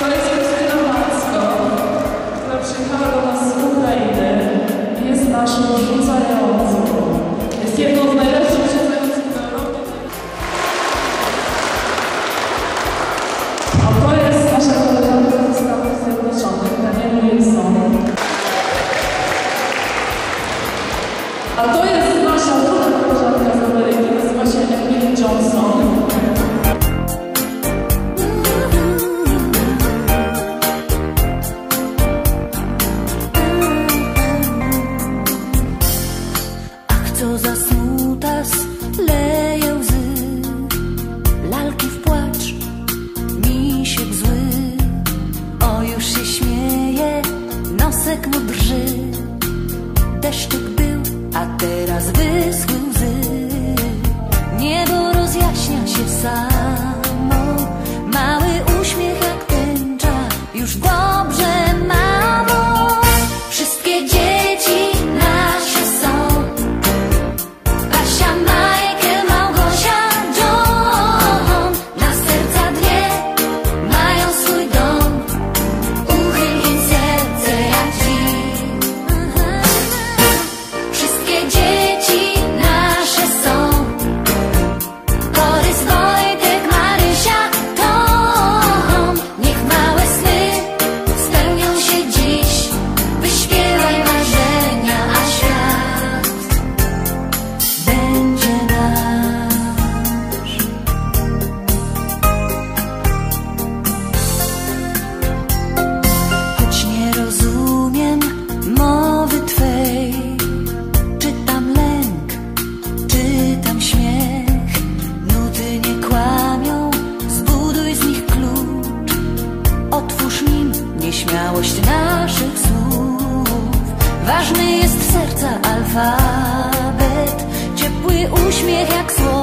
To jest Krystyna Macko, która przyjechała do nas z Ukrainy i jest naszą rzucającą. Jest jedną z najlepszych rzucających w Europie. A to jest nasza koleżanka ze Stanów Zjednoczonych, Daniela Wilson. A to jest nosek mu drży. Deszczyk był, a teraz wyschły łzy. Niebo rozjaśnia się samo nieśmiałość naszych słów. Ważny jest serca alfabet, ciepły uśmiech jak razem.